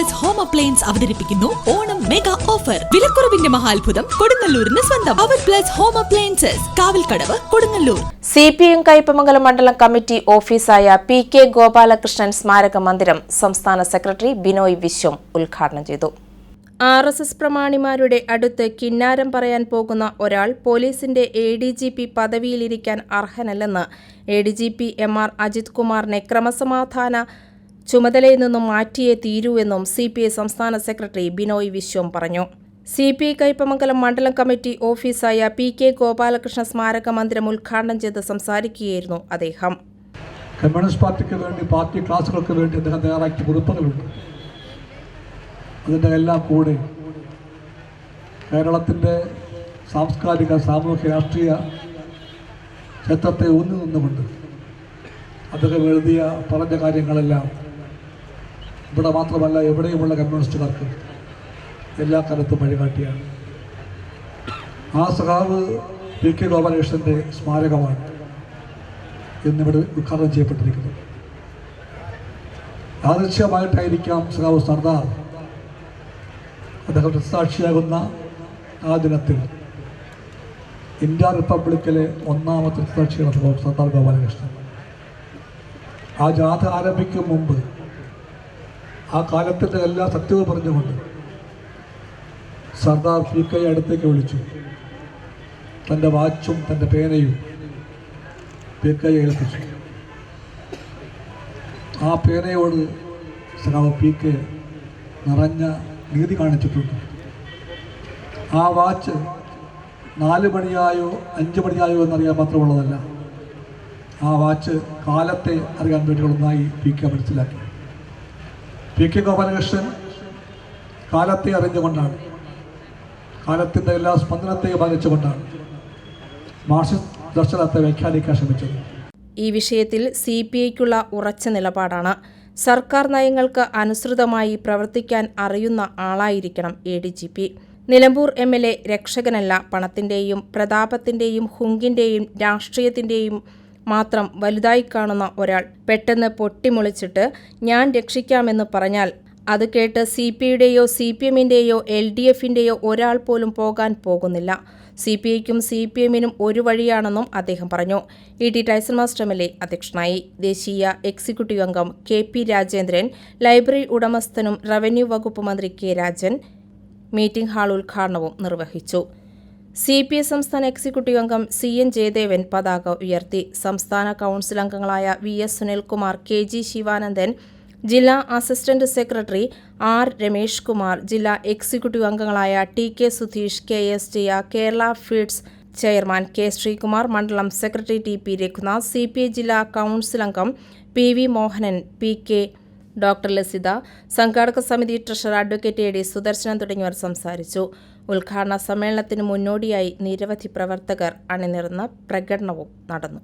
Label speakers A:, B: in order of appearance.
A: dealers home appliance അവതരിപ്പിക്കുന്നു Onam mega offer വിലക്കുറവിന്റെ മഹാത്ഭുതം കൊടുങ്ങല്ലൂരിന് സ്വന്തം അവർ plus home appliances Kavalkadavu Kodungallur
B: C P M Kaipamangalam മണ്ഡലം കമ്മിറ്റി ഓഫീസായ പി കെ ഗോപാലകൃഷ്ണൻ സ്മാരക മന്ദിരം സംസ്ഥാന സെക്രട്ടറി ബിനോയ് വിശ്വം ഉദ്ഘാടനം ചെയ്തു
C: ആർ എസ് എസ് പ്രമാണിമാരുടെ അടുത്ത് കിന്നാരം പറയാൻ പോകുന്ന ഒരാൾ പോലീസിന്റെ എ ഡി ജി പി പദവിയിലിരിക്കാൻ അർഹനല്ലെന്ന് A D G P M R Ajith കുമാറിനെ ക്രമസമാധാന ചുമതലയിൽ നിന്നും മാറ്റിയേ തീരൂ എന്നും സി പി ഐ സംസ്ഥാന സെക്രട്ടറി ബിനോയ് വിശ്വം പറഞ്ഞു സി പി ഐ കയ്പമംഗലം മണ്ഡലം കമ്മിറ്റി ഓഫീസായ പി കെ ഗോപാലകൃഷ്ണ സ്മാരക മന്ദിരം ഉദ്ഘാടനം ചെയ്ത് സംസാരിക്കുകയായിരുന്നു അദ്ദേഹം
D: കമ്മ്യൂണിസ്റ്റ് പാർട്ടിക്ക് വേണ്ടി പാർട്ടി ക്ലാസുകൾക്ക് വേണ്ടി അദ്ദേഹം തയ്യാറാക്കിയ കുറിപ്പുകളുണ്ട് അതിൻ്റെ എല്ലാം കൂടെ കേരളത്തിൻ്റെ സാംസ്കാരിക സാമൂഹ്യ രാഷ്ട്രീയ ക്ഷേത്രത്തെ ഊന്നി നിന്നുകൊണ്ട് അദ്ദേഹം എഴുതിയ പറഞ്ഞ കാര്യങ്ങളെല്ലാം ഇവിടെ മാത്രമല്ല എവിടെയുമുള്ള കമ്മ്യൂണിസ്റ്റുകാർക്ക് എല്ലാ കാലത്തും വഴികാട്ടിയാണ് ആ സഖാവ് പി കെ ഗോപാലകൃഷ്ണൻ്റെ സ്മാരകമാണ് എന്നിവിടെ ഉദ്ഘാടനം ചെയ്യപ്പെട്ടിരിക്കുന്നത് യാദൃശ്യമായിട്ടായിരിക്കാം സഖാവ് സർദാർ അദ്ദേഹം രക്തസാക്ഷിയാകുന്ന ആ ദിനത്തിൽ ഇന്ത്യ റിപ്പബ്ലിക്കിലെ ഒന്നാമത്തെ രക്തസാക്ഷിയാണ് സർദാർ ഗോപാലകൃഷ്ണൻ ആ ജാഥ ആരംഭിക്കും മുമ്പ് ആ കാലത്തിൻ്റെ എല്ലാ സത്യവും പറഞ്ഞുകൊണ്ട് സർദാർ കെ അടുത്തേക്ക് വിളിച്ചു തൻ്റെ വാച്ചും തൻ്റെ പേനയും കെ ഏൽപ്പിച്ചു ആ പേനയോട് സ്രാവ് പി കെ നിറഞ്ഞ നീതി കാണിച്ചിട്ടുണ്ട് ആ വാച്ച് നാല് മണിയായോ അഞ്ച് മണിയായോ എന്നറിയാൻ മാത്രമുള്ളതല്ല ആ വാച്ച് കാലത്തെ അറിയാൻ വേണ്ടിയുള്ളതായി പി കെ മനസ്സിലാക്കി പി കെ ഗോപാലകൃഷ്ണൻ കാലത്തെ അറിഞ്ഞുകൊണ്ടാണ് കാലത്തിൻ്റെ എല്ലാ സ്പന്ദനത്തെയും ബാധിച്ചുകൊണ്ടാണ് മാർഷ ദർശനത്തെ വ്യാഖ്യാനിക്കാൻ ശ്രമിച്ചത്
C: ഈ വിഷയത്തിൽ സി പി ഐക്കുള്ള ഉറച്ച നിലപാടാണ് സർക്കാർ നയങ്ങൾക്ക് അനുസൃതമായി പ്രവർത്തിക്കാൻ അറിയുന്ന ആളായിരിക്കണം A D G P Nilambur M L A രക്ഷകനല്ല പണത്തിൻ്റെയും പ്രതാപത്തിൻ്റെയും ഹുങ്കിൻ്റെയും രാഷ്ട്രീയത്തിൻ്റെയും മാത്രം വലുതായി കാണുന്ന ഒരാൾ പെട്ടെന്ന് പൊട്ടിമുളിച്ചിട്ട് ഞാൻ രക്ഷിക്കാമെന്ന് പറഞ്ഞാൽ അത് കേട്ട് സി പി യുടെയോ സി പി എമ്മിൻ്റെയോ എൽ ഡി എഫിൻ്റെയോ ഒരാൾ പോലും പോകാൻ പോകുന്നില്ല സി പി ഐക്കും സി പി എമ്മിനും ഒരു വഴിയാണെന്നും അദ്ദേഹം പറഞ്ഞു E T Tyson master M L A അധ്യക്ഷനായി ദേശീയ എക്സിക്യൂട്ടീവ് അംഗം കെ പി രാജേന്ദ്രൻ ലൈബ്രറി ഉടമസ്ഥനും റവന്യൂ വകുപ്പ് മന്ത്രി കെ രാജൻ മീറ്റിംഗ് ഹാൾ ഉദ്ഘാടനവും നിർവഹിച്ചു സി പി എസ് സംസ്ഥാന എക്സിക്യൂട്ടീവ് അംഗം സി എൻ ജയദേവൻ പതാക ഉയർത്തി സംസ്ഥാന കൗൺസിൽ അംഗങ്ങളായ V S Sunilkumar K G Sivanandan ജില്ലാ assistant secretary R Ramesh Kumar ജില്ലാ എക്സിക്യൂട്ടീവ് അംഗങ്ങളായ T K Sudheesh K S Jiya Kerala feeds chairman K Sreekumar മണ്ഡലം secretary T P Raghunath C P I ജില്ലാ കൗൺസിൽ അംഗം P V Mohanan P K doctor Lasitha സംഘാടക സമിതി treasurer advocate A D Sudarshanam തുടങ്ങിയവർ സംസാരിച്ചു ഉദ്ഘാടന സമ്മേളനത്തിന് മുന്നോടിയായി നിരവധി പ്രവർത്തകർ അണിനിരന്ന പ്രകടനവും നടന്നു